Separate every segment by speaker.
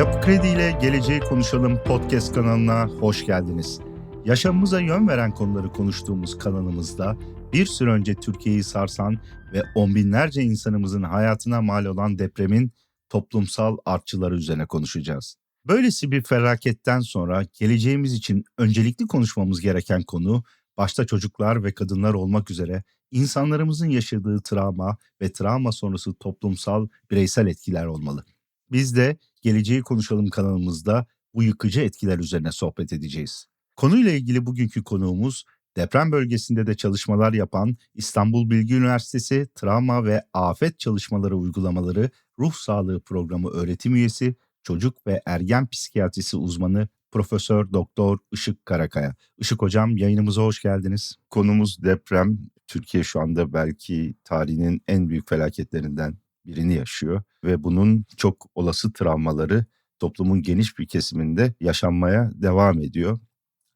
Speaker 1: Yapı Kredi ile Geleceği Konuşalım podcast kanalına hoş geldiniz. Yaşamımıza yön veren konuları konuştuğumuz kanalımızda bir süre önce Türkiye'yi sarsan ve on binlerce insanımızın hayatına mal olan depremin toplumsal artçıları üzerine konuşacağız. Böylesi bir felaketten sonra geleceğimiz için öncelikli konuşmamız gereken konu başta çocuklar ve kadınlar olmak üzere insanlarımızın yaşadığı travma ve travma sonrası toplumsal bireysel etkiler olmalı. Biz de Geleceği Konuşalım kanalımızda bu yıkıcı etkiler üzerine sohbet edeceğiz. Konuyla ilgili bugünkü konuğumuz deprem bölgesinde de çalışmalar yapan İstanbul Bilgi Üniversitesi Travma ve Afet Çalışmaları Uygulamaları Ruh Sağlığı Programı öğretim üyesi, çocuk ve ergen psikiyatrisi uzmanı Profesör Doktor Işık Karakaya. Işık hocam yayınımıza hoş geldiniz. Konumuz deprem. Türkiye şu anda belki tarihinin en büyük felaketlerinden birini yaşıyor ve bunun çok olası travmaları toplumun geniş bir kesiminde yaşanmaya devam ediyor.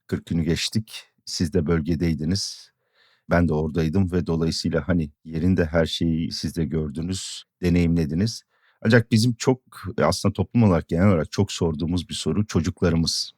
Speaker 1: 40 günü geçtik. Siz de bölgedeydiniz. Ben de oradaydım ve dolayısıyla hani yerinde her şeyi siz de gördünüz, deneyimlediniz. Ancak bizim çok aslında toplum olarak genel olarak çok sorduğumuz bir soru çocuklarımız.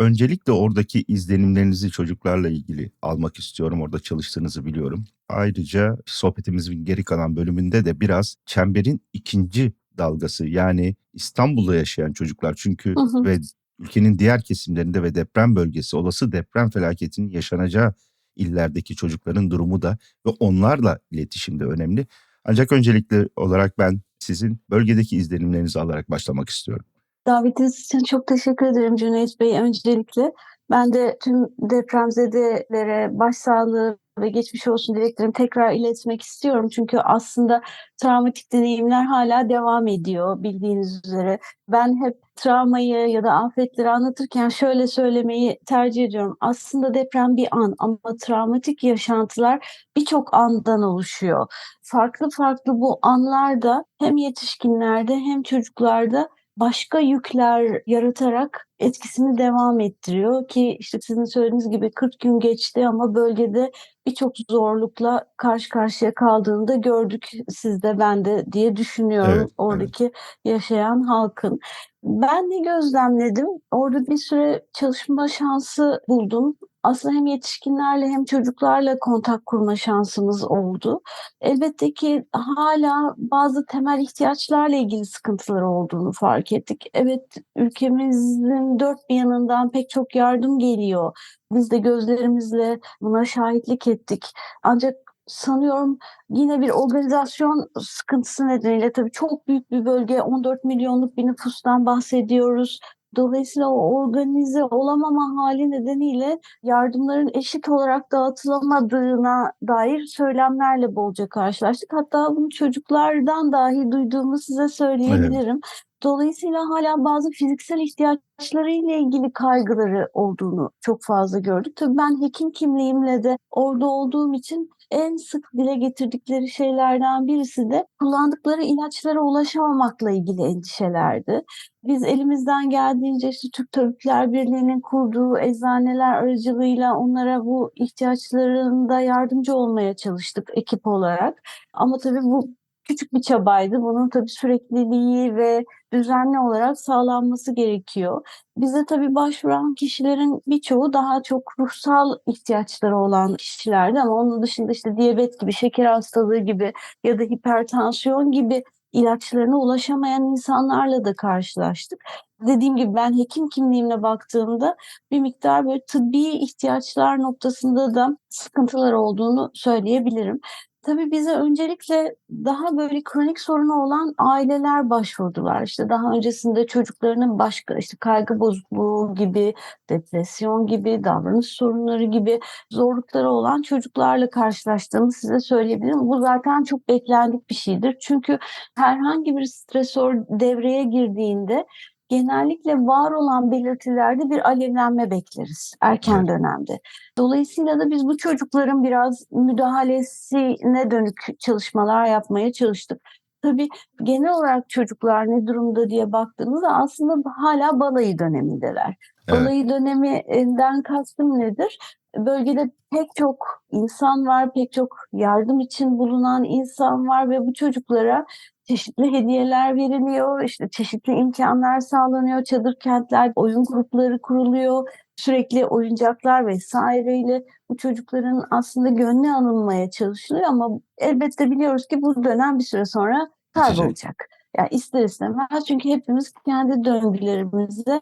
Speaker 1: Öncelikle oradaki izlenimlerinizi çocuklarla ilgili almak istiyorum. Orada çalıştığınızı biliyorum. Ayrıca sohbetimizin geri kalan bölümünde de biraz çemberin ikinci dalgası yani İstanbul'da yaşayan çocuklar çünkü
Speaker 2: Hı hı.
Speaker 1: ve ülkenin diğer kesimlerinde ve deprem bölgesi olası deprem felaketinin yaşanacağı illerdeki çocukların durumu da ve onlarla iletişim de önemli. Ancak öncelikli olarak ben sizin bölgedeki izlenimlerinizi alarak başlamak istiyorum.
Speaker 2: Davetiniz için çok teşekkür ederim Cüneyt Bey öncelikle. Ben de tüm depremzedelere başsağlığı ve geçmiş olsun dileklerimi tekrar iletmek istiyorum. Çünkü aslında travmatik deneyimler hala devam ediyor bildiğiniz üzere. Ben hep travmayı ya da afetleri anlatırken şöyle söylemeyi tercih ediyorum. Aslında deprem bir an ama travmatik yaşantılar birçok andan oluşuyor. Farklı farklı bu anlarda hem yetişkinlerde hem çocuklarda başka yükler yaratarak etkisini devam ettiriyor ki işte sizin söylediğiniz gibi 40 gün geçti ama bölgede birçok zorlukla karşı karşıya kaldığını da gördük siz de ben de diye düşünüyorum
Speaker 1: Evet, evet.
Speaker 2: oradaki yaşayan halkın. Ben de gözlemledim. Orada bir süre çalışma şansı buldum. Aslında hem yetişkinlerle hem çocuklarla kontak kurma şansımız oldu. Elbette ki hala bazı temel ihtiyaçlarla ilgili sıkıntılar olduğunu fark ettik. Evet ülkemizin dört bir yanından pek çok yardım geliyor. Biz de gözlerimizle buna şahitlik ettik. Ancak sanıyorum yine bir organizasyon sıkıntısı nedeniyle tabii çok büyük bir bölge 14 milyonluk bir nüfustan bahsediyoruz. Dolayısıyla o organize olamama hali nedeniyle yardımların eşit olarak dağıtılamadığına dair söylemlerle bolca karşılaştık. Hatta bunu çocuklardan dahi duyduğumu size söyleyebilirim. Dolayısıyla hala bazı fiziksel ihtiyaçları ile ilgili kaygıları olduğunu çok fazla gördük. Tabii ben hekim kimliğimle de orada olduğum için en sık dile getirdikleri şeylerden birisi de kullandıkları ilaçlara ulaşamamakla ilgili endişelerdi. Biz elimizden geldiğince işte Türk Tabipler Birliği'nin kurduğu eczaneler aracılığıyla onlara bu ihtiyaçlarında yardımcı olmaya çalıştık ekip olarak. Ama tabii bu küçük bir çabaydı. Bunun tabii sürekliliği ve düzenli olarak sağlanması gerekiyor. Bize tabii başvuran kişilerin birçoğu daha çok ruhsal ihtiyaçları olan kişilerdi ama onun dışında işte diyabet gibi, şeker hastalığı gibi ya da hipertansiyon gibi ilaçlarına ulaşamayan insanlarla da karşılaştık. Dediğim gibi ben hekim kimliğimle baktığımda bir miktar böyle tıbbi ihtiyaçlar noktasında da sıkıntılar olduğunu söyleyebilirim. Tabii bize öncelikle daha böyle kronik sorunu olan aileler başvurdular. İşte daha öncesinde çocuklarının başka işte kaygı bozukluğu gibi, depresyon gibi, davranış sorunları gibi zorlukları olan çocuklarla karşılaştığımı size söyleyebilirim. Bu zaten çok beklendik bir şeydir. Çünkü herhangi bir stresör devreye girdiğinde genellikle var olan belirtilerde bir alevlenme bekleriz erken
Speaker 1: Evet.
Speaker 2: dönemde. Dolayısıyla da biz bu çocukların biraz müdahalesine dönük çalışmalar yapmaya çalıştık. Tabii genel olarak çocuklar ne durumda diye baktığımızda aslında hala balayı dönemindeler.
Speaker 1: Evet.
Speaker 2: Balayı döneminden kastım nedir? Bölgede pek çok insan var, pek çok yardım için bulunan insan var ve bu çocuklara çeşitli hediyeler veriliyor, işte çeşitli imkanlar sağlanıyor, çadır kentler, oyun grupları kuruluyor, sürekli oyuncaklar vesaireyle bu çocukların aslında gönlü alınmaya çalışılıyor ama elbette biliyoruz ki bu dönem bir süre sonra kaybolacak. Yani ister istemez çünkü hepimiz kendi döngülerimize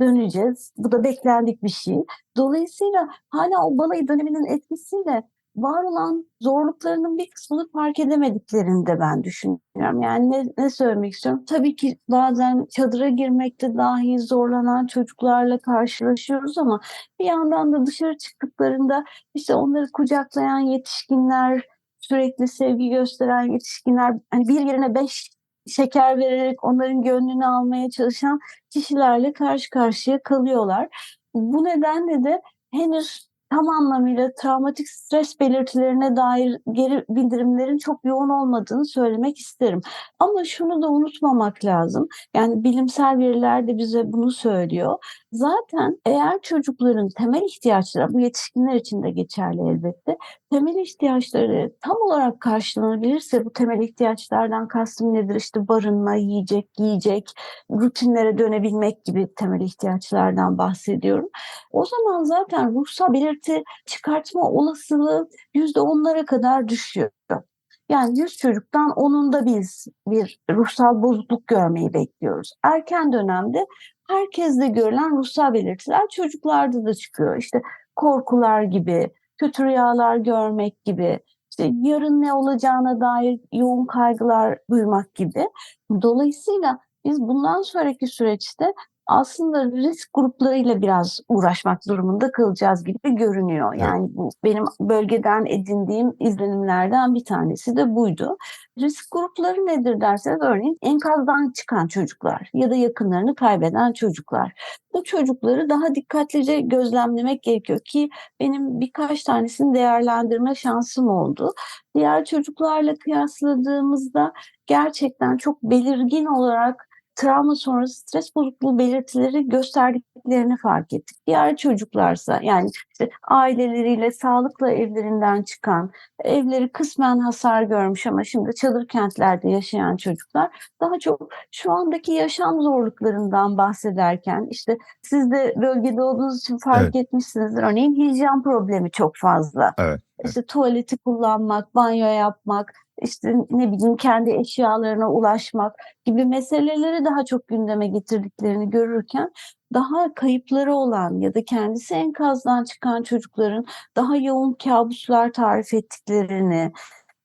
Speaker 2: döneceğiz. Bu da beklendik bir şey. Dolayısıyla hala o balayı döneminin etkisiyle var olan zorluklarının bir kısmını fark edemediklerini de ben düşünüyorum. Yani ne, ne söylemek istiyorum? Tabii ki bazen çadıra girmekte dahi zorlanan çocuklarla karşılaşıyoruz ama bir yandan da dışarı çıktıklarında işte onları kucaklayan yetişkinler, sürekli sevgi gösteren yetişkinler, hani bir yerine beş şeker vererek onların gönlünü almaya çalışan kişilerle karşı karşıya kalıyorlar. Bu nedenle de henüz tam anlamıyla travmatik stres belirtilerine dair geri bildirimlerin çok yoğun olmadığını söylemek isterim. Ama şunu da unutmamak lazım. Yani bilimsel veriler de bize bunu söylüyor. Zaten eğer çocukların temel ihtiyaçları, bu yetişkinler için de geçerli elbette, temel ihtiyaçları tam olarak karşılanabilirse bu temel ihtiyaçlardan kastım nedir? İşte barınma, yiyecek, giyecek, rutinlere dönebilmek gibi temel ihtiyaçlardan bahsediyorum. O zaman zaten ruhsal belirti çıkartma olasılığı yüzde onlara kadar düşüyor. Yani 100 çocuktan 10'unda biz bir ruhsal bozukluk görmeyi bekliyoruz. Erken dönemde herkeste görülen ruhsal belirtiler çocuklarda da çıkıyor. İşte korkular gibi, kötü rüyalar görmek gibi, işte yarın ne olacağına dair yoğun kaygılar duymak gibi. Dolayısıyla biz bundan sonraki süreçte aslında risk gruplarıyla biraz uğraşmak durumunda kalacağız gibi görünüyor.
Speaker 1: Evet.
Speaker 2: Yani bu benim bölgeden edindiğim izlenimlerden bir tanesi de buydu. Risk grupları nedir derseniz örneğin enkazdan çıkan çocuklar ya da yakınlarını kaybeden çocuklar. Bu çocukları daha dikkatlice gözlemlemek gerekiyor ki benim birkaç tanesini değerlendirme şansım oldu. Diğer çocuklarla kıyasladığımızda gerçekten çok belirgin olarak travma sonrası stres bozukluğu belirtileri gösterdiklerini fark ettik. Diğer çocuklarsa yani işte aileleriyle sağlıkla evlerinden çıkan, evleri kısmen hasar görmüş ama şimdi çadır kentlerde yaşayan çocuklar daha çok şu andaki yaşam zorluklarından bahsederken işte siz de bölgede olduğunuz için fark
Speaker 1: Evet.
Speaker 2: etmişsinizdir. Örneğin hijyen problemi çok fazla.
Speaker 1: Evet.
Speaker 2: İşte tuvaleti kullanmak, banyo yapmak, işte ne bileyim kendi eşyalarına ulaşmak gibi meseleleri daha çok gündeme getirdiklerini görürken daha kayıpları olan ya da kendisi enkazdan çıkan çocukların daha yoğun kabuslar tarif ettiklerini,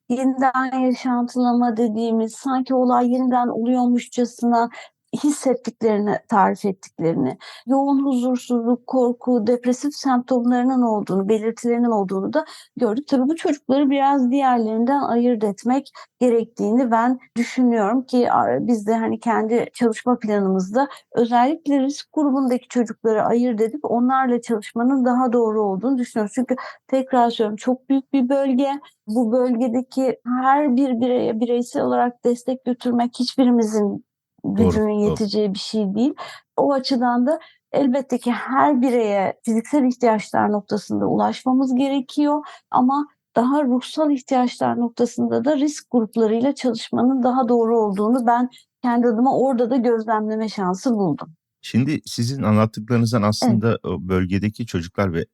Speaker 2: yeniden yaşantılama dediğimiz sanki olay yeniden oluyormuşçasına hissettiklerini tarif ettiklerini, yoğun huzursuzluk, korku, depresif semptomlarının olduğunu, belirtilerinin olduğunu da gördük. Tabii bu çocukları biraz diğerlerinden ayırt etmek gerektiğini ben düşünüyorum ki biz de hani kendi çalışma planımızda özellikle risk grubundaki çocukları ayırt edip onlarla çalışmanın daha doğru olduğunu düşünüyoruz. Çünkü tekrar söylüyorum çok büyük bir bölge. Bu bölgedeki her bir bireye bireysel olarak destek götürmek hiçbirimizin gücünün
Speaker 1: doğru.
Speaker 2: yeteceği bir şey değil. O açıdan da elbette ki her bireye fiziksel ihtiyaçlar noktasında ulaşmamız gerekiyor ama daha ruhsal ihtiyaçlar noktasında da risk gruplarıyla çalışmanın daha doğru olduğunu ben kendi adıma orada da gözlemleme şansı buldum.
Speaker 1: Şimdi sizin anlattıklarınızdan aslında o bölgedeki çocuklar ve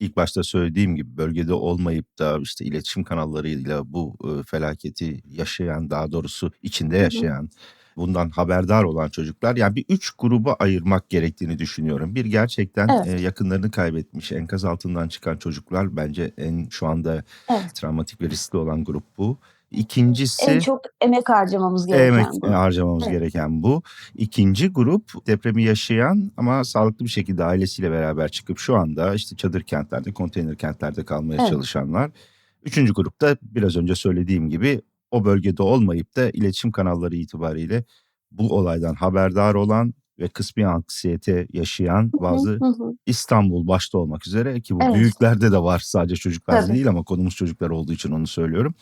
Speaker 1: ilk başta söylediğim gibi bölgede olmayıp da işte iletişim kanallarıyla bu felaketi yaşayan daha doğrusu içinde
Speaker 2: Hı hı.
Speaker 1: Bundan haberdar olan çocuklar yani bir üç gruba ayırmak gerektiğini düşünüyorum. Bir gerçekten
Speaker 2: Evet.
Speaker 1: e, yakınlarını kaybetmiş enkaz altından çıkan çocuklar bence en şu anda
Speaker 2: Evet.
Speaker 1: travmatik ve riskli olan grup bu. İkincisi
Speaker 2: En çok emek harcamamız gereken
Speaker 1: Emek
Speaker 2: grup.
Speaker 1: harcamamız
Speaker 2: Evet.
Speaker 1: gereken bu. İkinci grup depremi yaşayan ama sağlıklı bir şekilde ailesiyle beraber çıkıp şu anda işte çadır kentlerde, konteyner kentlerde kalmaya
Speaker 2: Evet.
Speaker 1: çalışanlar. Üçüncü grupta biraz önce söylediğim gibi o bölgede olmayıp da iletişim kanalları itibariyle bu olaydan haberdar olan ve kısmi anksiyete yaşayan bazı
Speaker 2: hı hı.
Speaker 1: İstanbul başta olmak üzere ki bu
Speaker 2: Evet.
Speaker 1: büyüklerde de var sadece çocuklarda
Speaker 2: Tabii.
Speaker 1: değil ama konumuz çocuklar olduğu için onu söylüyorum.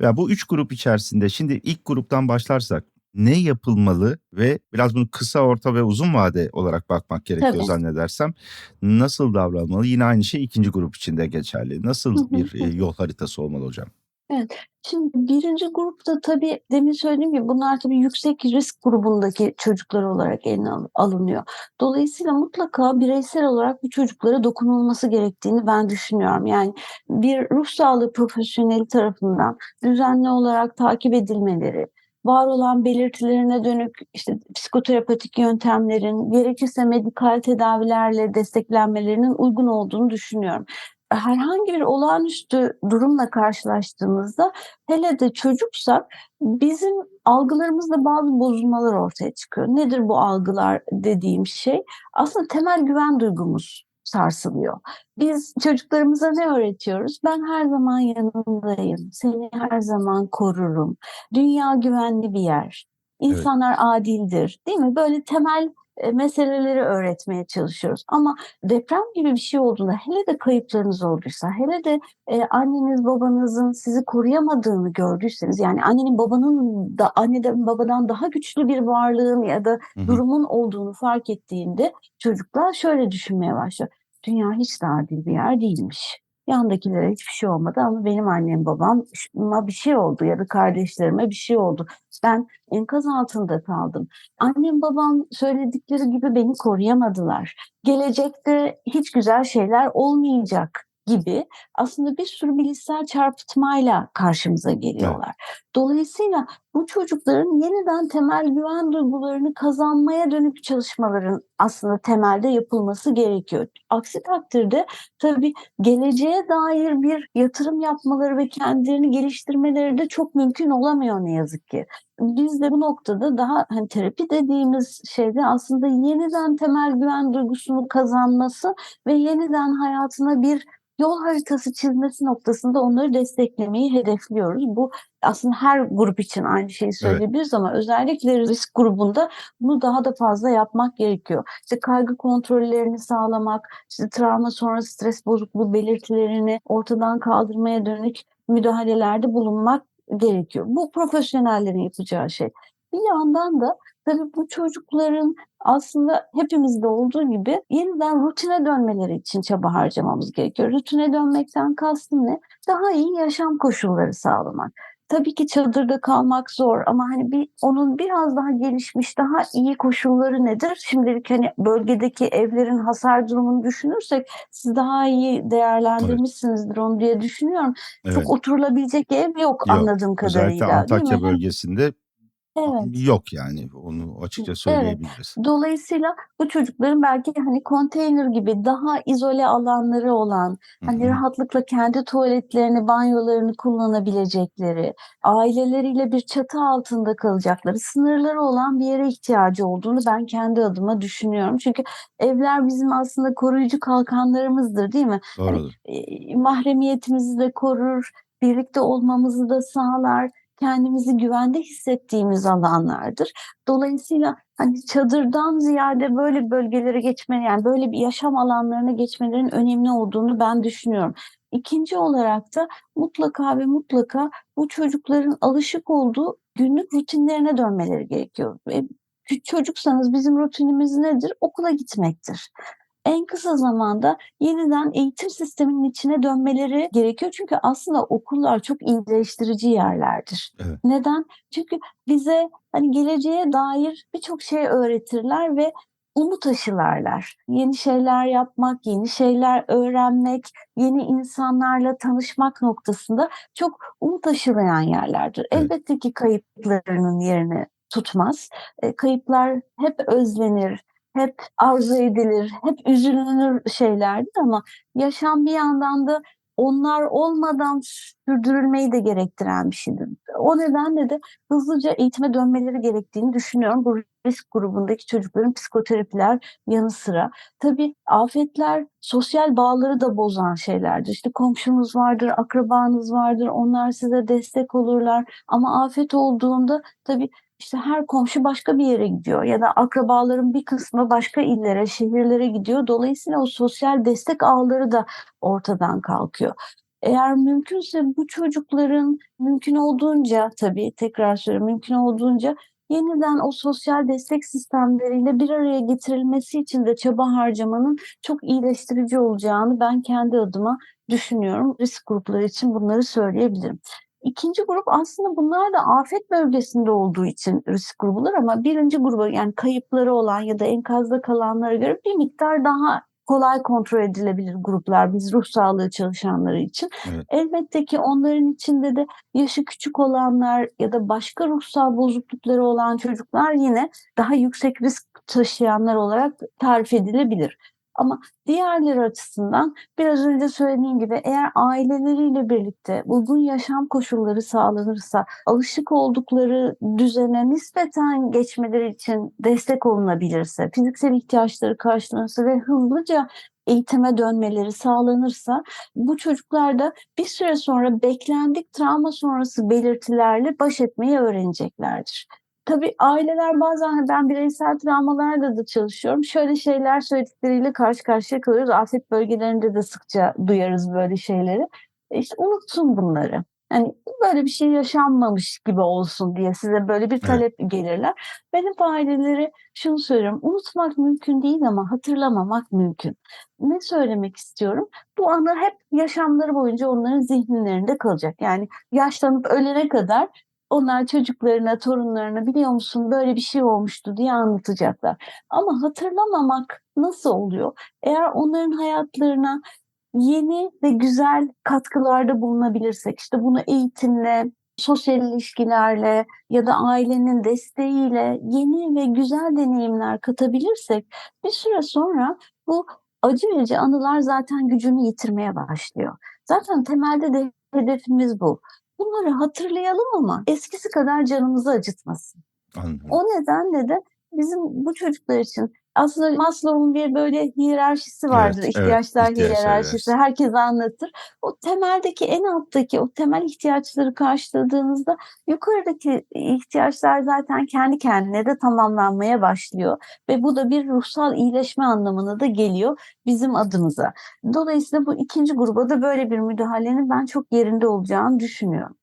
Speaker 1: Ya bu üç grup içerisinde şimdi ilk gruptan başlarsak ne yapılmalı ve biraz bunu kısa, orta ve uzun vade olarak bakmak gerekiyor
Speaker 2: Tabii.
Speaker 1: zannedersem. Nasıl davranmalı? Yine aynı şey 2'nci grup için de geçerli. Nasıl bir,
Speaker 2: hı.
Speaker 1: yol haritası olmalı hocam?
Speaker 2: Evet. Şimdi 1'inci grupta tabii demin söylediğim gibi bunlar tabii yüksek risk grubundaki çocuklar olarak eline al alınıyor. Dolayısıyla mutlaka bireysel olarak bu çocuklara dokunulması gerektiğini ben düşünüyorum. Yani bir ruh sağlığı profesyoneli tarafından düzenli olarak takip edilmeleri, var olan belirtilerine dönük, işte, psikoterapetik yöntemlerin, gerekirse medikal tedavilerle desteklenmelerinin uygun olduğunu düşünüyorum. Herhangi bir olağanüstü durumla karşılaştığımızda hele de çocuksak bizim algılarımızda bazı bozulmalar ortaya çıkıyor. Nedir bu algılar dediğim şey? Aslında temel güven duygumuz sarsılıyor. Biz çocuklarımıza ne öğretiyoruz? Ben her zaman yanındayım, seni her zaman korurum, dünya güvenli bir yer,
Speaker 1: Evet.
Speaker 2: insanlar adildir, değil mi? Böyle temel, eee, meseleleri öğretmeye çalışıyoruz ama deprem gibi bir şey olduğunda, hele de kayıplarınız olduysa, hele de, eee, anneniz babanızın sizi koruyamadığını gördüyseniz, yani annenin babanın da anneden babadan daha güçlü bir varlığın ya da
Speaker 1: Hı hı.
Speaker 2: durumun olduğunu fark ettiğinde çocuklar şöyle düşünmeye başlıyor: "Dünya hiç de adil bir yer değilmiş. Yandakilere hiçbir şey olmadı ama benim annem babam ş ma bir şey oldu ya da kardeşlerime bir şey oldu. Ben enkaz altında kaldım. Annem babam söyledikleri gibi beni koruyamadılar. Gelecekte hiç güzel şeyler olmayacak." Gibi aslında bir sürü bilişsel çarpıtmayla karşımıza
Speaker 1: Evet.
Speaker 2: geliyorlar. Dolayısıyla bu çocukların yeniden temel güven duygularını kazanmaya dönük çalışmaların aslında temelde yapılması gerekiyor. Aksi takdirde tabii geleceğe dair bir yatırım yapmaları ve kendilerini geliştirmeleri de çok mümkün olamıyor ne yazık ki. Biz de bu noktada daha, hani, terapi dediğimiz şeyde aslında yeniden temel güven duygusunu kazanması ve yeniden hayatına bir yol haritası çizmesi noktasında onları desteklemeyi hedefliyoruz. Bu aslında her grup için aynı şeyi
Speaker 1: Evet.
Speaker 2: söyleyebiliriz ama özellikle risk grubunda bunu daha da fazla yapmak gerekiyor. İşte, kaygı kontrollerini sağlamak, işte, travma sonrası stres bozukluğu belirtilerini ortadan kaldırmaya dönük müdahalelerde bulunmak gerekiyor. Bu profesyonellerin yapacağı şey. Bir yandan da tabii bu çocukların aslında hepimizde olduğu gibi yeniden rutine dönmeleri için çaba harcamamız gerekiyor. Rutine dönmekten kastım ne? Daha iyi yaşam koşulları sağlamak. Tabii ki çadırda kalmak zor ama, hani, bir onun biraz daha gelişmiş, daha iyi koşulları nedir? Şimdilik, hani, bölgedeki evlerin hasar durumunu düşünürsek siz daha iyi
Speaker 1: Evet.
Speaker 2: değerlendirmişsinizdir onu diye düşünüyorum.
Speaker 1: Evet.
Speaker 2: Çok oturulabilecek ev yok
Speaker 1: Yok.
Speaker 2: anladığım
Speaker 1: Özellikle
Speaker 2: kadarıyla, mi?
Speaker 1: Antakya bölgesinde
Speaker 2: Evet.
Speaker 1: yok yani. Onu açıkça
Speaker 2: Evet.
Speaker 1: söyleyebiliriz.
Speaker 2: Dolayısıyla bu çocukların belki, hani, konteyner gibi daha izole alanları olan,
Speaker 1: Hı
Speaker 2: hani,
Speaker 1: hı.
Speaker 2: rahatlıkla kendi tuvaletlerini, banyolarını kullanabilecekleri, aileleriyle bir çatı altında kalacakları, sınırları olan bir yere ihtiyacı olduğunu ben kendi adıma düşünüyorum. Çünkü evler bizim aslında koruyucu kalkanlarımızdır, değil mi? Hani,
Speaker 1: Doğrudur.
Speaker 2: eee, mahremiyetimizi de korur, birlikte olmamızı da sağlar, kendimizi güvende hissettiğimiz alanlardır. Dolayısıyla, hani, çadırdan ziyade böyle bölgelere geçme, yani, böyle bir yaşam alanlarına geçmelerinin önemli olduğunu ben düşünüyorum. 2'nci olarak da mutlaka ve mutlaka bu çocukların alışık olduğu günlük rutinlerine dönmeleri gerekiyor. Kü çocuksanız bizim rutinimiz nedir? Okula gitmektir. En kısa zamanda yeniden eğitim sisteminin içine dönmeleri gerekiyor. Çünkü aslında okullar çok iyileştirici yerlerdir.
Speaker 1: Evet.
Speaker 2: Neden? Çünkü bize, hani, geleceğe dair birçok şey öğretirler ve umut aşılarlar. Yeni şeyler yapmak, yeni şeyler öğrenmek, yeni insanlarla tanışmak noktasında çok umut aşılayan yerlerdir.
Speaker 1: Evet.
Speaker 2: Elbette ki kayıplarının yerini tutmaz. Eee, kayıplar hep özlenir, hep arzu edilir, hep üzülünür şeylerdir ama yaşam bir yandan da onlar olmadan sürdürülmeyi de gerektiren bir şeydir. O nedenle de hızlıca eğitime dönmeleri gerektiğini düşünüyorum bu risk grubundaki çocukların psikoterapiler yanı sıra. Tabii afetler sosyal bağları da bozan şeylerdir. İşte, komşunuz vardır, akrabanız vardır, onlar size destek olurlar ama afet olduğunda tabii, işte, her komşu başka bir yere gidiyor ya da akrabaların bir kısmı başka illere, şehirlere gidiyor. Dolayısıyla o sosyal destek ağları da ortadan kalkıyor. Eğer mümkünse bu çocukların mümkün olduğunca tabii tekrar söylüyorum, mümkün olduğunca yeniden o sosyal destek sistemleriyle bir araya getirilmesi için de çaba harcamanın çok iyileştirici olacağını ben kendi adıma düşünüyorum. Risk grupları için bunları söyleyebilirim. İkinci grup aslında bunlar da afet bölgesinde olduğu için risk grubular ama birinci gruba yani kayıpları olan ya da enkazda kalanlara göre bir miktar daha kolay kontrol edilebilir gruplar biz ruh sağlığı çalışanları için.
Speaker 1: Evet.
Speaker 2: Elbette ki onların içinde de yaşı küçük olanlar ya da başka ruhsal bozuklukları olan çocuklar yine daha yüksek risk taşıyanlar olarak tarif edilebilir. Ama diğerleri açısından biraz önce söylediğim gibi eğer aileleriyle birlikte uygun yaşam koşulları sağlanırsa, alışık oldukları düzene nispeten geçmeleri için destek olunabilirse, fiziksel ihtiyaçları karşılanırsa ve hızlıca eğitime dönmeleri sağlanırsa bu çocuklar da bir süre sonra beklendik travma sonrası belirtilerle baş etmeyi öğreneceklerdir. Tabii aileler bazen hani ben bireysel travmalarda da çalışıyorum. Şöyle şeyler söyledikleriyle karşı karşıya kalıyoruz. Afet bölgelerinde de sıkça duyarız böyle şeyleri. E işte unutsun bunları. Hani böyle bir şey yaşanmamış gibi olsun diye size böyle bir talep gelirler. Ben hep ailelere şunu söylüyorum. Unutmak mümkün değil ama hatırlamamak mümkün. Ne söylemek istiyorum? Bu anı hep yaşamları boyunca onların zihinlerinde kalacak. Yani yaşlanıp ölene kadar onlar çocuklarına, torunlarına biliyor musun böyle bir şey olmuştu diye anlatacaklar. Ama hatırlamamak nasıl oluyor? Eğer onların hayatlarına yeni ve güzel katkılarda bulunabilirsek, işte bunu eğitimle, sosyal ilişkilerle ya da ailenin desteğiyle yeni ve güzel deneyimler katabilirsek bir süre sonra bu acı verici anılar zaten gücünü yitirmeye başlıyor. Zaten temelde de hedefimiz bu. Bunları hatırlayalım ama eskisi kadar canımızı acıtmasın.
Speaker 1: Anladım.
Speaker 2: O nedenle de bizim bu çocuklar için aslında Maslow'un bir böyle hiyerarşisi vardır.
Speaker 1: Evet, evet.
Speaker 2: ihtiyaçlar
Speaker 1: İhtiyaçlar
Speaker 2: hiyerarşisi. Herkes anlatır. O temeldeki en alttaki o temel ihtiyaçları karşıladığınızda yukarıdaki ihtiyaçlar zaten kendi kendine de tamamlanmaya başlıyor. Ve bu da bir ruhsal iyileşme anlamına da geliyor bizim adımıza. Dolayısıyla bu ikinci gruba da böyle bir müdahalenin ben çok yerinde olacağını düşünüyorum.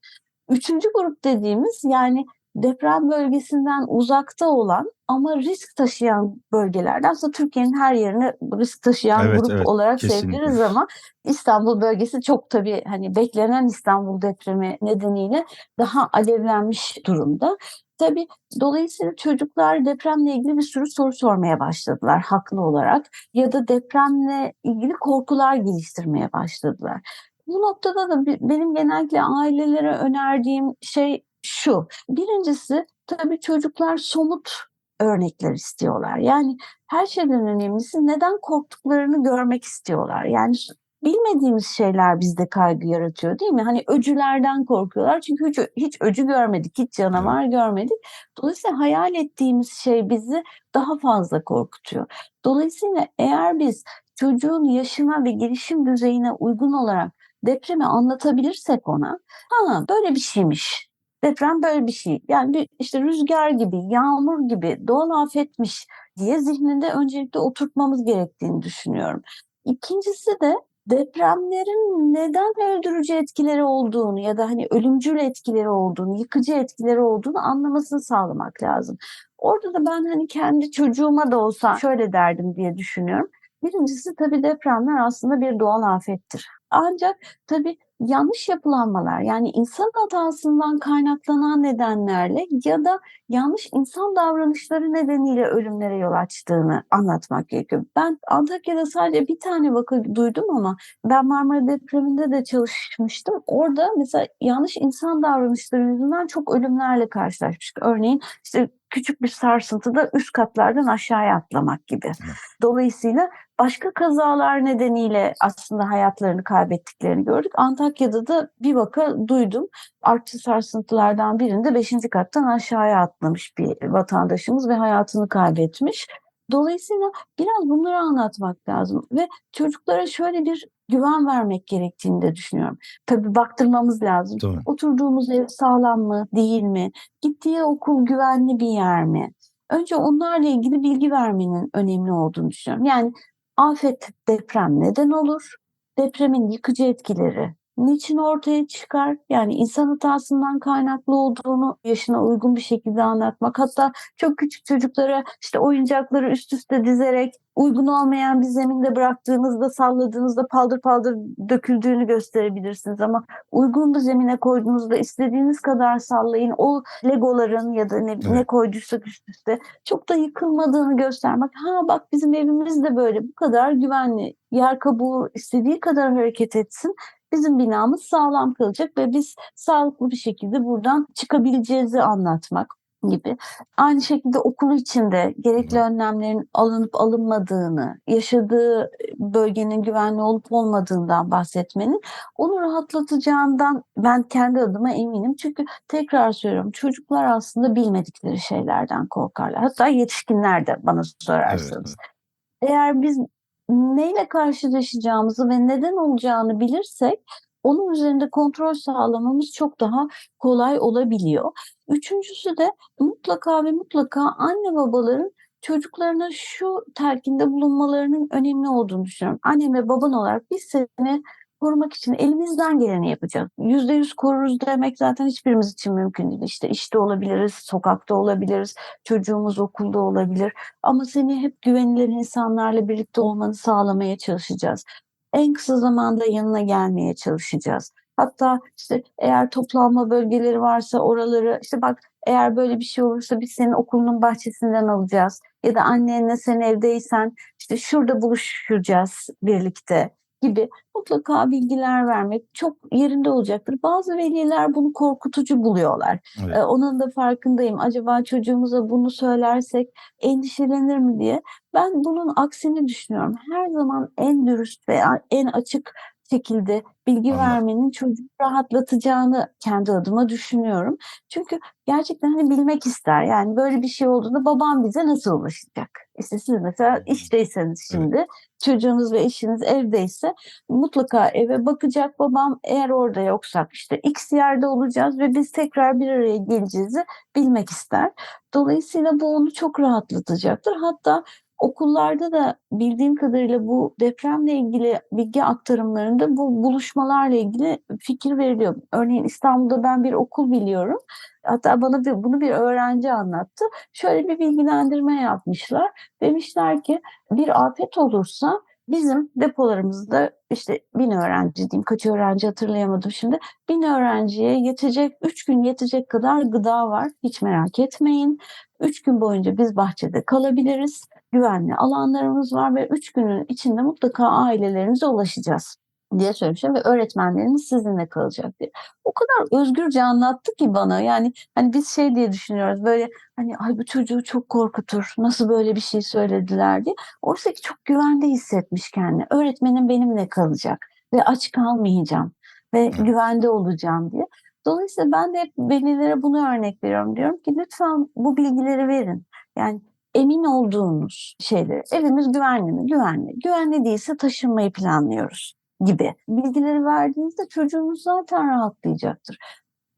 Speaker 2: Üçüncü grup dediğimiz yani deprem bölgesinden uzakta olan ama risk taşıyan bölgelerde aslında Türkiye'nin her yerine risk taşıyan
Speaker 1: Evet,
Speaker 2: grup
Speaker 1: evet,
Speaker 2: olarak sayabiliriz ama İstanbul bölgesi çok tabii hani beklenen İstanbul depremi nedeniyle daha alevlenmiş durumda. Tabii dolayısıyla çocuklar depremle ilgili bir sürü soru sormaya başladılar haklı olarak ya da depremle ilgili korkular geliştirmeye başladılar. Bu noktada da benim genellikle ailelere önerdiğim şey şu. Birincisi tabii çocuklar somut örnekler istiyorlar. Yani her şeyden önemlisi neden korktuklarını görmek istiyorlar. Yani bilmediğimiz şeyler bizde kaygı yaratıyor değil mi? Hani öcülerden korkuyorlar çünkü hiç, hiç öcü görmedik, hiç canavar görmedik. Dolayısıyla hayal ettiğimiz şey bizi daha fazla korkutuyor. Dolayısıyla eğer biz çocuğun yaşına ve gelişim düzeyine uygun olarak depremi anlatabilirsek ona, ha böyle bir şeymiş. Deprem böyle bir şey. Yani bir işte rüzgar gibi, yağmur gibi doğal afetmiş diye zihninde öncelikle oturtmamız gerektiğini düşünüyorum. İkincisi de depremlerin neden öldürücü etkileri olduğunu ya da hani ölümcül etkileri olduğunu, yıkıcı etkileri olduğunu anlamasını sağlamak lazım. Orada da ben hani kendi çocuğuma da olsa şöyle derdim diye düşünüyorum. Birincisi tabii depremler aslında bir doğal afettir. Ancak tabii yanlış yapılanmalar yani insan hatasından kaynaklanan nedenlerle ya da yanlış insan davranışları nedeniyle ölümlere yol açtığını anlatmak gerekiyor. Ben Antakya'da sadece bir tane vaka duydum ama ben Marmara depreminde de çalışmıştım. Orada mesela yanlış insan davranışları yüzünden çok ölümlerle karşılaşmıştık. Örneğin işte küçük bir sarsıntıda üst katlardan aşağıya atlamak gibi. Dolayısıyla başka kazalar nedeniyle aslında hayatlarını kaybettiklerini gördük. Antakya'da da bir vaka duydum. Artçı sarsıntılardan birinde 5. kattan aşağıya atlamış bir vatandaşımız ve hayatını kaybetmiş. Dolayısıyla biraz bunları anlatmak lazım ve çocuklara şöyle bir güven vermek gerektiğini de düşünüyorum. Tabii baktırmamız lazım.
Speaker 1: Doğru.
Speaker 2: Oturduğumuz ev sağlam mı, değil mi? Gittiği okul güvenli bir yer mi? Önce onlarla ilgili bilgi vermenin önemli olduğunu düşünüyorum. Yani afet deprem neden olur? Depremin yıkıcı etkileri niçin ortaya çıkar? Yani insan hatasından kaynaklı olduğunu yaşına uygun bir şekilde anlatmak. Hatta çok küçük çocuklara işte oyuncakları üst üste dizerek uygun olmayan bir zeminde bıraktığınızda, salladığınızda paldır paldır döküldüğünü gösterebilirsiniz. Ama uygun bir zemine koyduğunuzda istediğiniz kadar sallayın. O legoların ya da ne,
Speaker 1: Evet.
Speaker 2: ne koyduysak üst üste çok da yıkılmadığını göstermek. Ha bak bizim evimiz de böyle bu kadar güvenli. Yer kabuğu istediği kadar hareket etsin. Bizim binamız sağlam kalacak ve biz sağlıklı bir şekilde buradan çıkabileceğizi anlatmak gibi. Aynı şekilde okulu içinde gerekli önlemlerin alınıp alınmadığını, yaşadığı bölgenin güvenli olup olmadığından bahsetmenin onu rahatlatacağından ben kendi adıma eminim. Çünkü tekrar söylüyorum çocuklar aslında bilmedikleri şeylerden korkarlar. Hatta yetişkinler de bana sorarsanız.
Speaker 1: evet.
Speaker 2: Eğer biz neyle karşılaşacağımızı ve neden olacağını bilirsek onun üzerinde kontrol sağlamamız çok daha kolay olabiliyor. Üçüncüsü de mutlaka ve mutlaka anne babaların çocuklarına şu telkinde bulunmalarının önemli olduğunu düşünüyorum. Anne ve baban olarak biz seni korumak için elimizden geleni yapacağız. Yüzde yüz koruruz demek zaten hiçbirimiz için mümkün değil. İşte işte olabiliriz, sokakta olabiliriz, çocuğumuz okulda olabilir. Ama seni hep güvenilir insanlarla birlikte olmanı sağlamaya çalışacağız. En kısa zamanda yanına gelmeye çalışacağız. Hatta işte eğer toplanma bölgeleri varsa oraları işte bak eğer böyle bir şey olursa biz senin okulunun bahçesinden alacağız. Ya da annenle sen evdeysen işte şurada buluşacağız birlikte gibi mutlaka bilgiler vermek çok yerinde olacaktır. Bazı veliler bunu korkutucu buluyorlar.
Speaker 1: Evet.
Speaker 2: Ee, onun da farkındayım. Acaba çocuğumuza bunu söylersek endişelenir mi diye. Ben bunun aksini düşünüyorum. Her zaman en dürüst ve en açık şekilde bilgi
Speaker 1: Anladım.
Speaker 2: vermenin çocuğu rahatlatacağını kendi adıma düşünüyorum. Çünkü gerçekten hani bilmek ister. Yani böyle bir şey olduğunda babam bize nasıl ulaşacak? İşte siz mesela işteyseniz
Speaker 1: Evet.
Speaker 2: şimdi çocuğunuz ve eşiniz evdeyse mutlaka eve bakacak babam eğer orada yoksak işte X yerde olacağız ve biz tekrar bir araya geleceğizi bilmek ister. Dolayısıyla bu onu çok rahatlatacaktır. Hatta okullarda da bildiğim kadarıyla bu depremle ilgili bilgi aktarımlarında bu buluşmalarla ilgili fikir veriliyor. Örneğin İstanbul'da ben bir okul biliyorum. Hatta bana bir, bunu bir öğrenci anlattı. Şöyle bir bilgilendirme yapmışlar. Demişler ki bir afet olursa bizim depolarımızda işte bin öğrenci diyeyim kaç öğrenci hatırlayamadım şimdi. Bin öğrenciye yetecek, üç gün yetecek kadar gıda var. Hiç merak etmeyin. Üç gün boyunca biz bahçede kalabiliriz. Güvenli alanlarımız var ve üç günün içinde mutlaka ailelerinize ulaşacağız diye söylemişler ve öğretmenleriniz sizinle kalacak diye. O kadar özgürce anlattı ki bana yani hani biz şey diye düşünüyoruz böyle hani ay bu çocuğu çok korkutur nasıl böyle bir şey söylediler diye. Oysa ki çok güvende hissetmiş kendini. Öğretmenim benimle kalacak ve aç kalmayacağım ve
Speaker 1: Evet.
Speaker 2: güvende olacağım diye. Dolayısıyla ben de hep velilere bunu örnek veriyorum. Diyorum ki lütfen bu bilgileri verin. Yani emin olduğunuz şeyleri. Evimiz güvenli mi? Güvenli. Güvenli değilse taşınmayı planlıyoruz gibi. Bilgileri verdiğinizde çocuğunuz zaten rahatlayacaktır.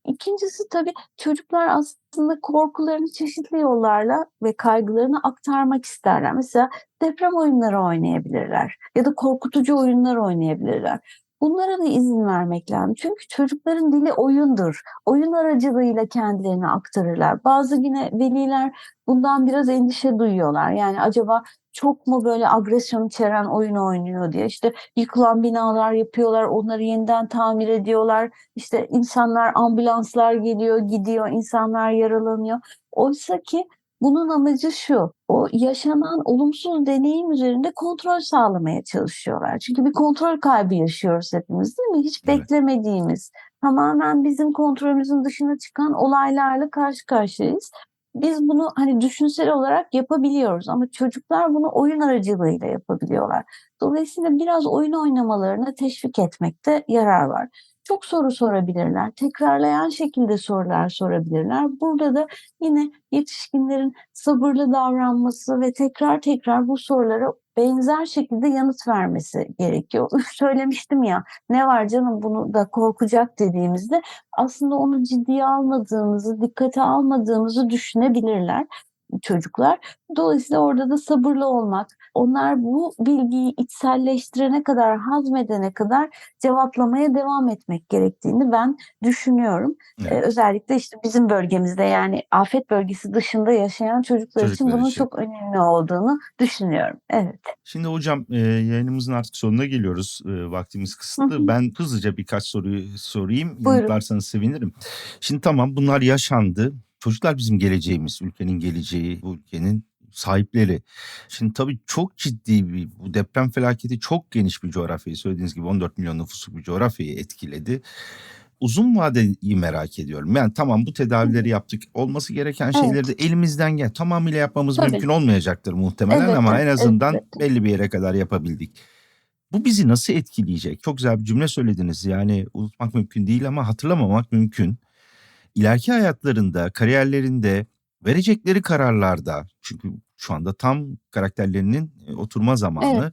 Speaker 2: İkincisi tabii çocuklar aslında korkularını çeşitli yollarla ve kaygılarını aktarmak isterler. Mesela deprem oyunları oynayabilirler ya da korkutucu oyunlar oynayabilirler. Bunlara da izin vermek lazım. Çünkü çocukların dili oyundur. Oyun aracılığıyla kendilerini aktarırlar. Bazı yine veliler bundan biraz endişe duyuyorlar. Yani acaba çok mu böyle agresyon içeren oyun oynuyor diye. İşte yıkılan binalar yapıyorlar, onları yeniden tamir ediyorlar. İşte insanlar, ambulanslar geliyor, gidiyor, insanlar yaralanıyor. Oysa ki bunun amacı şu, o yaşanan olumsuz deneyim üzerinde kontrol sağlamaya çalışıyorlar. Çünkü bir kontrol kaybı yaşıyoruz hepimiz değil mi? Hiç
Speaker 1: Evet.
Speaker 2: beklemediğimiz, tamamen bizim kontrolümüzün dışına çıkan olaylarla karşı karşıyayız. Biz bunu hani düşünsel olarak yapabiliyoruz ama çocuklar bunu oyun aracılığıyla yapabiliyorlar. Dolayısıyla biraz oyun oynamalarına teşvik etmekte yarar var. Çok soru sorabilirler, tekrarlayan şekilde sorular sorabilirler. Burada da yine yetişkinlerin sabırlı davranması ve tekrar tekrar bu sorulara benzer şekilde yanıt vermesi gerekiyor. Söylemiştim ya ne var canım bunu da korkacak dediğimizde aslında onu ciddiye almadığımızı, dikkate almadığımızı düşünebilirler. Çocuklar. Dolayısıyla orada da sabırlı olmak, onlar bu bilgiyi içselleştirene kadar, hazmedene kadar cevaplamaya devam etmek gerektiğini ben düşünüyorum.
Speaker 1: Evet.
Speaker 2: Ee, özellikle işte bizim bölgemizde yani afet bölgesi dışında yaşayan çocuklar, için
Speaker 1: Çocuklar
Speaker 2: bunun
Speaker 1: için.
Speaker 2: çok önemli olduğunu düşünüyorum. Evet.
Speaker 1: Şimdi hocam e, yayınımızın artık sonuna geliyoruz. E, vaktimiz kısıtlı. Ben hızlıca birkaç soruyu sorayım.
Speaker 2: Buyurun.
Speaker 1: Yanıtlarsanız sevinirim. Şimdi tamam bunlar yaşandı. Çocuklar bizim geleceğimiz, ülkenin geleceği, bu ülkenin sahipleri. Şimdi tabii çok ciddi bir bu deprem felaketi çok geniş bir coğrafyayı söylediğiniz gibi 14 milyon nüfusluk bir coğrafyayı etkiledi. Uzun vadeyi merak ediyorum. Yani tamam bu tedavileri yaptık. Olması gereken şeyleri
Speaker 2: Evet.
Speaker 1: de elimizden gel. Tamamıyla yapmamız
Speaker 2: Tabii.
Speaker 1: mümkün olmayacaktır muhtemelen
Speaker 2: Elbette,
Speaker 1: ama en azından
Speaker 2: elbette.
Speaker 1: belli bir yere kadar yapabildik. Bu bizi nasıl etkileyecek? Çok güzel bir cümle söylediniz. Yani unutmak mümkün değil ama hatırlamamak mümkün. İleriki hayatlarında, kariyerlerinde, verecekleri kararlarda çünkü şu anda tam karakterlerinin e, oturma zamanı.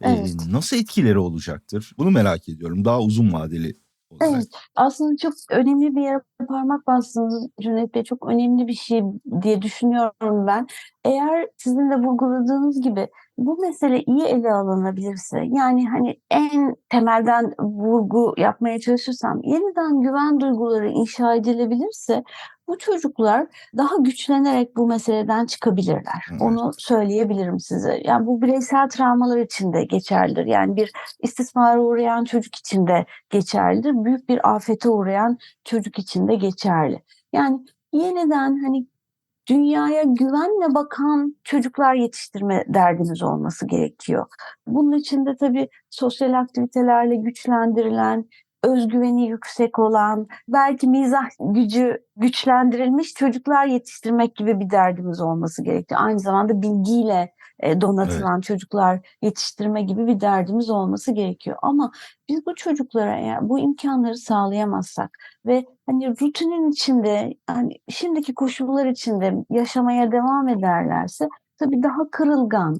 Speaker 1: E,
Speaker 2: evet.
Speaker 1: nasıl etkileri olacaktır? Bunu merak ediyorum daha uzun vadeli olarak.
Speaker 2: Evet, aslında çok önemli bir yere parmak bastınız Cüneyt Bey. Çok önemli bir şey diye düşünüyorum ben. Eğer sizin de vurguladığınız gibi bu mesele iyi ele alınabilirse, yani hani en temelden vurgu yapmaya çalışırsam, yeniden güven duyguları inşa edilebilirse bu çocuklar daha güçlenerek bu meseleden çıkabilirler.
Speaker 1: Evet.
Speaker 2: Onu söyleyebilirim size. Yani bu bireysel travmalar için de geçerlidir. Yani bir istismara uğrayan çocuk için de geçerlidir. Büyük bir afete uğrayan çocuk için de geçerli. Yani yeniden hani dünyaya güvenle bakan çocuklar yetiştirme derdimiz olması gerekiyor. Bunun için de tabii sosyal aktivitelerle güçlendirilen, özgüveni yüksek olan, belki mizah gücü güçlendirilmiş çocuklar yetiştirmek gibi bir derdimiz olması gerekiyor. Aynı zamanda bilgiyle e, donatılan çocuklar yetiştirme gibi bir derdimiz olması gerekiyor. Ama biz bu çocuklara eğer bu imkanları sağlayamazsak ve hani rutinin içinde hani şimdiki koşullar içinde yaşamaya devam ederlerse tabii daha kırılgan,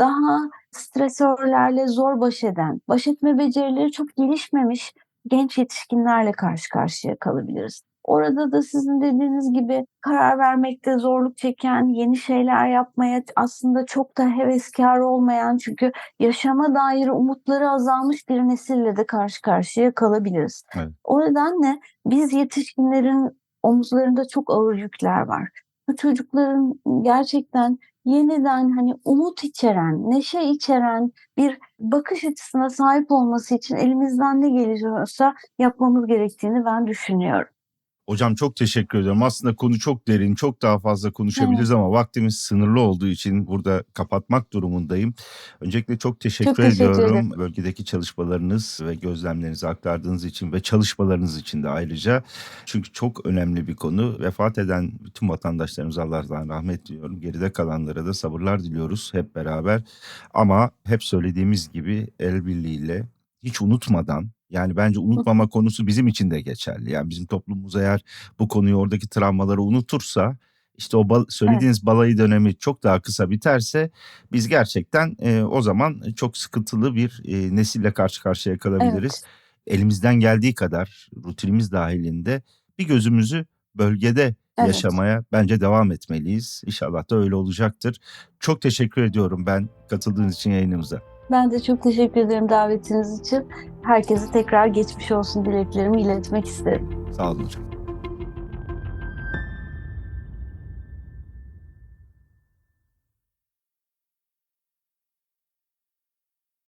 Speaker 2: daha stresörlerle zor baş eden, baş etme becerileri çok gelişmemiş genç yetişkinlerle karşı karşıya kalabiliriz. Orada da sizin dediğiniz gibi karar vermekte zorluk çeken, yeni şeyler yapmaya aslında çok da heveskar olmayan çünkü yaşama dair umutları azalmış bir nesille de karşı karşıya kalabiliriz.
Speaker 1: Evet.
Speaker 2: O nedenle biz yetişkinlerin omuzlarında çok ağır yükler var. Bu çocukların gerçekten yeniden hani umut içeren, neşe içeren bir bakış açısına sahip olması için elimizden ne geliyorsa yapmamız gerektiğini ben düşünüyorum.
Speaker 1: Hocam çok teşekkür ediyorum. Aslında konu çok derin, çok daha fazla konuşabiliriz ama vaktimiz sınırlı olduğu için burada kapatmak durumundayım. Öncelikle çok teşekkür,
Speaker 2: Çok teşekkür
Speaker 1: ediyorum.
Speaker 2: ederim.
Speaker 1: Bölgedeki çalışmalarınız ve gözlemlerinizi aktardığınız için ve çalışmalarınız için de ayrıca. Çünkü çok önemli bir konu. Vefat eden bütün vatandaşlarımıza Allah'tan rahmet diliyorum. Geride kalanlara da sabırlar diliyoruz hep beraber. Ama hep söylediğimiz gibi el birliğiyle hiç unutmadan yani bence unutmama konusu bizim için de geçerli. Yani bizim toplumumuz eğer bu konuyu oradaki travmaları unutursa işte o bal- söylediğiniz balayı dönemi çok daha kısa biterse biz gerçekten e, o zaman çok sıkıntılı bir e, nesille karşı karşıya kalabiliriz. Elimizden geldiği kadar rutinimiz dahilinde bir gözümüzü bölgede
Speaker 2: Evet.
Speaker 1: yaşamaya bence devam etmeliyiz. İnşallah da öyle olacaktır. Çok teşekkür ediyorum ben katıldığınız için yayınımıza.
Speaker 2: Ben de çok teşekkür ederim davetiniz için. Herkese tekrar geçmiş olsun dileklerimi iletmek isterim.
Speaker 1: Sağ olun hocam.